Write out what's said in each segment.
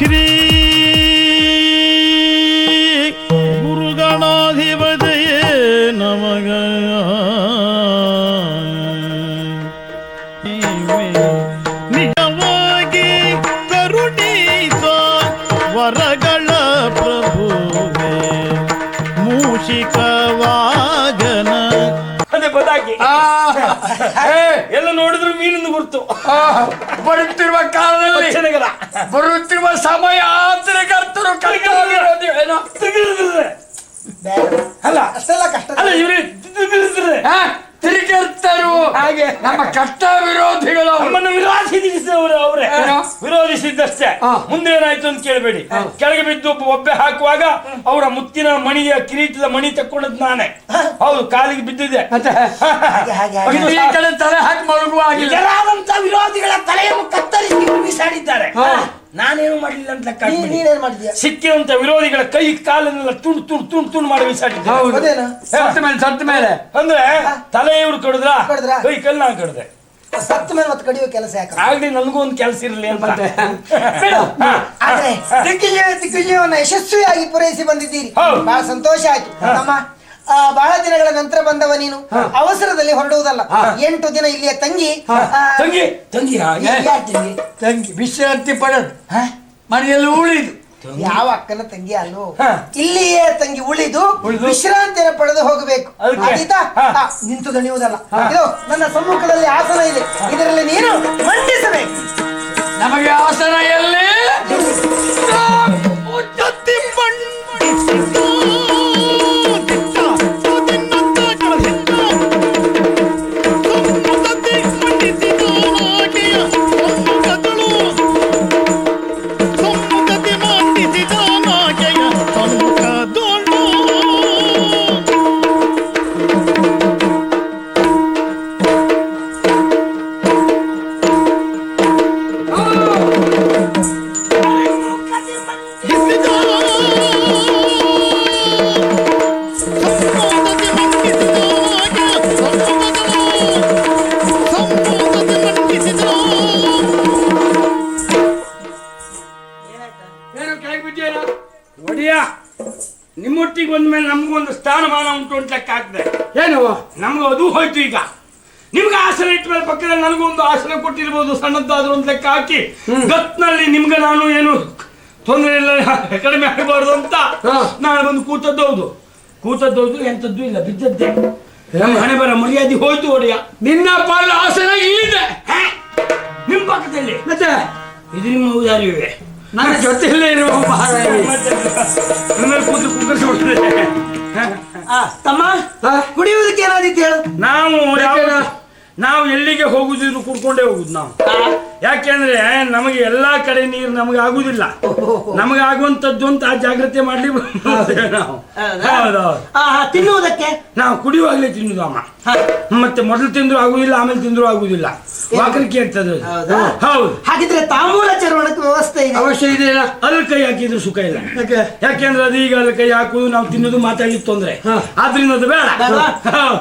Kitty! ಎಲ್ಲ ನೋಡಿದ್ರು ಮೀನಿನ ಗುರುತು. ಬರುತ್ತಿರುವ ಕಾಲದಲ್ಲಿ ಬರುತ್ತಿರುವ ಸಮಯ ಏನೋ? ಅಲ್ಲ. ಅಷ್ಟೆಲ್ಲ ಕಷ್ಟ ಅಲ್ಲ ಇವ್ರಿ ತಿರುಗಿರ್ತರು ಹಾಗೆ. ನಮ್ಮ ಕಷ್ಟ ವಿರೋಧಿಗಳು ನಮ್ಮನ್ನು ವಿರೋಧಿಸಿದವರು ಅವರೇ. ಏನು? ವಿರೋಧಿಸಿದ್ದಷ್ಟೇ. ಹಾ. ಮುಂದೆ ಏನಾಯ್ತು ಅಂತ ಕೇಳಬೇಡಿ. ಕೆಳಗೆ ಬಿದ್ದು ಒಬ್ಬ ಒಬ್ಬೆ ಹಾಕುವಾಗ ಅವರ ಮುತ್ತಿನ ಮಣಿಯ ಕಿರೀಟದ ಮಣಿ ತಕ್ಕೊಂಡದ್ ನಾನೇ. ಹೌದು ಕಾಲಿಗೆ ಬಿದ್ದಿದೆ. ಮತ್ತೆ? ಹಾಗೆ ಹಾಗೆ ಹಾಗೆ. ಇದು ಈ ಕಡೆ ತಲೆ ಹಾಕಿ ಇದರಾದಂತ ವಿರೋಧಿಗಳ ತಲೆಯನ್ನು ಕತ್ತರಿಸಿ ಬಿಸಾಡಿದ್ದಾರೆ. ಹಾ. ನಾನೇನು ಮಾಡಲಿಲ್ಲ ಅಂತ ಲೆಕ್ಕ ಸಿಕ್ಕಿರುವಂತ ಹಾಕ್ಬೇಡಿ. ನೀನೇನ್ ಮಾಡಿದ್ಯಾ ಸಿಕ್ಕಿದಂತ ವಿರೋಧಿಗಳ ಕೈ ಕಾಲನ್ನೆಲ್ಲ ತುಂಡು ತುಂಡು ತುಂಡು ತುಂಡು ಮಾಡಿ ಬಿಸಾಡಿದ್ರೆ ಹೌದು ಅದೇನು? ಸತ್ತ ಮೇಲೆ ಸತ್ತ ಮೇಲೆ ಅಂದ್ರೆ ತಲೆ ಇವ್ರು ಕಡಿದ್ರ ಕಡ್ದ್ರ? ಕೈ ಕಲ್ ನಾನು ಕಡ್ದೆ ಸತ್ತ ಮೇಲೆ ಮತ್ತೆ ಕಡಿಯೋ ಕೆಲಸ ಯಾಕೆ ಆಗ್ಲಿ ನನಗೂ ಒಂದು ಕೆಲಸ ಇರಲಿ ಅಂತ? ಬಿಡು. ಹಾ. ಆದ್ರೆ ದಿಗ್ವಿಜಯ ದಿಗ್ವಿಜಯವನ್ನ ಯಶಸ್ವಿಯಾಗಿ ಪೂರೈಸಿ ಬಂದಿದ್ದೀರಿ ಹೌದು. ಬಹಳ ಸಂತೋಷ ಆಯ್ತು ನಮ್ಮ ಆ, ಬಹಳ ದಿನಗಳ ನಂತರ ಬಂದವ ನೀನು. ಅವಸರದಲ್ಲಿ ಹೊರಡುವುದಲ್ಲ. ಎಂಟು ದಿನ ಇಲ್ಲಿಯ ತಂಗಿ. ತಂಗಿ? ತಂಗಿ ತಂಗಿ? ತಂಗಿ ವಿಶ್ರಾಂತಿ ಪಡೆದು. ಮನೆಯಲ್ಲಿ ಉಳಿದು. ಯಾವ ಅಕ್ಕನ ತಂಗಿ ಅಲ್ಲೋ. ಇಲ್ಲಿಯೇ ತಂಗಿ ಉಳಿದು ವಿಶ್ರಾಂತಿಯ ವಿಶ್ರಾಂತಿಯನ್ನು ಪಡೆದು ಹೋಗಬೇಕು. ಆಯ್ತಾ ನಿಂತು ದಣಿಯುವುದಲ್ಲ. ಇದು ನನ್ನ ಸಮ್ಮುಖದಲ್ಲಿ ಆಸನ ಇದೆ. ಇದರಲ್ಲಿ ನೀನು ಮಂಡಿಸಬೇಕು. ನಮಗೆ ಆಸನ ಎಲ್ಲಿ? ನಿಮ್ಮೊಟ್ಟಿಗೆ ಬಂದ್ಮೇಲೆ ನಮಗೂ ಒಂದು ಸ್ಥಾನಮಾನ ಉಂಟು ಅಂತ ಲೆಕ್ಕ ಆಗ್ತದೆ ಏನು ನಮ್ಗೆ ಅದು ಹೋಯ್ತು ಈಗ. ನಿಮ್ಗೆ ಆಸನ ಇಟ್ಟ ಮೇಲೆ ಪಕ್ಕದಲ್ಲಿ ನನಗೂ ಒಂದು ಆಸನ ಕೊಟ್ಟಿರ್ಬೋದು ಸಣ್ಣದ್ದಾದ್ರೂ ಒಂದು ಲೆಕ್ಕ ಹಾಕಿ ಗತ್ನಲ್ಲಿ ನಿಮ್ಗೆ ನಾನು ಏನು ತೊಂದರೆ ಇಲ್ಲ ಕಡಿಮೆ ಆಗಬಾರ್ದು ಅಂತ. ನಾನು ಬಂದು ಕೂತದ್ದು ಹೌದು ಕೂತದ್ದು ಹೌದು ಎಂಥದ್ದು ಇಲ್ಲ ಬಿದ್ದದ್ದೇ. ನಮ್ಮ ಹಣೆ ಬರ ಮರ್ಯಾದೆ ಹೋಯ್ತು ಒಡೆಯ. ನಿನ್ನ ಪಾಲು ಆಸನ ಇಲ್ಲಿದೆ ನಿಮ್ಮ ನಿಮ್ ಪಕ್ಕದಲ್ಲಿ. ಮತ್ತೆ? ಇದು ನಿಮ್ಮ ಔದಾರ್ಯವೇ. ನನ್ನ ಜೊತೆಯಲ್ಲೇ ಇರುವ ಮಹಾರಾಣಿ. ನನ್ನಲ್ಲಿ ಕೂತು ಆ, ತಮ್ಮ ಕುಡಿಯುವುದಕ್ಕೆ ಏನಾದಿತ್ತು ಹೇಳು. ನಾವು ಯಾವ-? ನಾವು ಎಲ್ಲಿಗೆ ಹೋಗುದಿದ್ರು ಕುಡ್ಕೊಂಡೇ ಹೋಗುದು ನಾವು. ಯಾಕೆಂದ್ರೆ ನಮಗೆ ಎಲ್ಲಾ ಕಡೆ ನೀರು ನಮಗೆ ಆಗುದಿಲ್ಲ. ನಮಗೆ ಆಗುವಂತದ್ದು ಅಂತ ಆ ಜಾಗ್ರತೆ ಮಾಡ್ಲಿ ಬರ್ತೇವೆ ನಾವು. ಹೌದಾ? ಹೌದೌದು ಆ, ಆ, ತಿನ್ನುವುದಕ್ಕೆ? ನಾವು ಕುಡಿಯುವಾಗಲೇ ತಿನ್ನುದು ಅಮ್ಮ. ಹಾ. ಮತ್ತೆ ಮೊದಲು ತಿಂದ್ರು ಆಗುದಿಲ್ಲ ಆಮೇಲೆ ತಿಂದ್ರು ಆಗುದಿಲ್ಲ. ವಾಕರಿಕೆ ಆಗ್ತದೆ ಅದು. ಹೌದಾ? ಹೌದು. ಹಾಗಿದ್ರೆ ತಾಂಬೂಲ ಚರ್ವಣಕ್ಕೆ ವ್ಯವಸ್ಥೆ ಇದೆ. ಅವಶ್ಯ ಇದೆಯಾ ಅದ್ರ ಕೈ ಹಾಕಿದ್ರು ಸುಖ ಇಲ್ಲ. ಯಾಕೆ? ಯಾಕೆಂದ್ರೆ ಅದು ಈಗ ಅದ್ರ ಕೈ ಹಾಕುದು ನಾವು ತಿನ್ನೋದು ಮಾತಾಡ್ಲಿಕ್ಕೆ ತೊಂದ್ರೆ. ಆದ್ರಿಂದ ಅದು ಬೇಡ.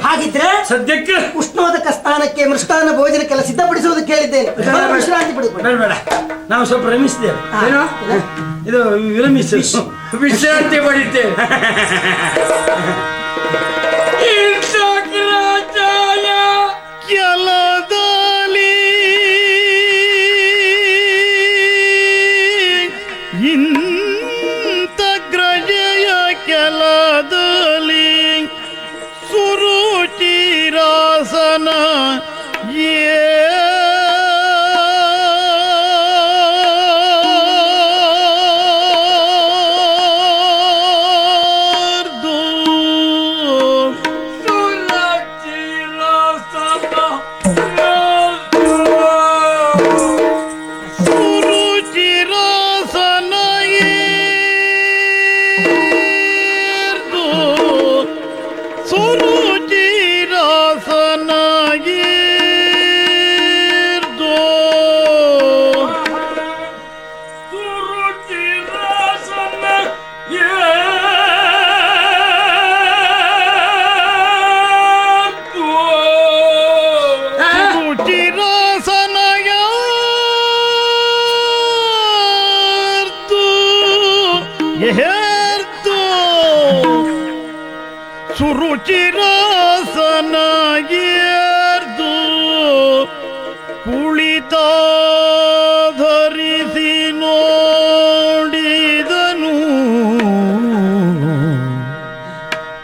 ಹಾಗಿದ್ರೆ ಸದ್ಯಕ್ಕೆ ಉಷ್ಣೋದಕ ಸ್ಥಾನಕ್ಕೆ ಮೃಷ್ಟಾನ್ನ ಭೋಜನಕ್ಕೆಲ್ಲ ಸಿದ್ಧಪಡಿಸುವುದಕ್ಕೆ ಹೇಳಿದ್ದೇನೆ ಬಂದು ವಿಶ್ರಾಂತಿ ಪಡೆದುಕೊಳ್ಳಿ ಬೇಡ ಬೇಡ. ನಾವು ಸ್ವಲ್ಪ ರಮಿಸಿದ್ದೇವೆ. ಏನು? ಇದು ವಿರಮಿಸಿ ವಿಶ್ರಾಂತಿ ಪಡಿತೇವೆ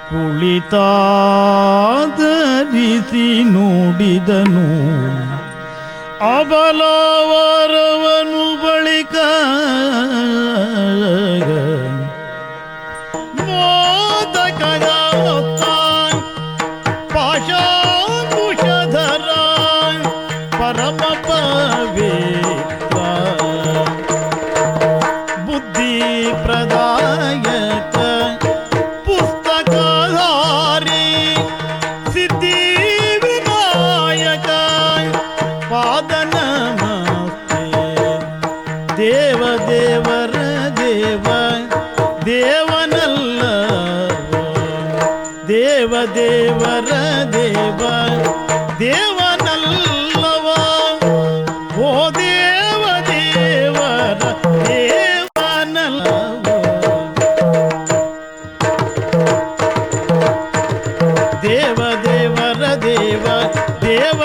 ಕುಳಿತ ಧರಿಸಿ ನೋಡಿದನು. ಅಬಲವರವನು ಪಾದ ನಮಸ್ತೆ ದೇವ ದೇವರ ದೇವ ದೇವನಲ್ಲ ದೇವ ದೇವರ ದೇವ ದೇವನಲ್ಲವ ಓ ದೇವ ದೇವರ ದೇವನಲ್ಲವ ದೇವ ದೇವರ ದೇವ ದೇವನ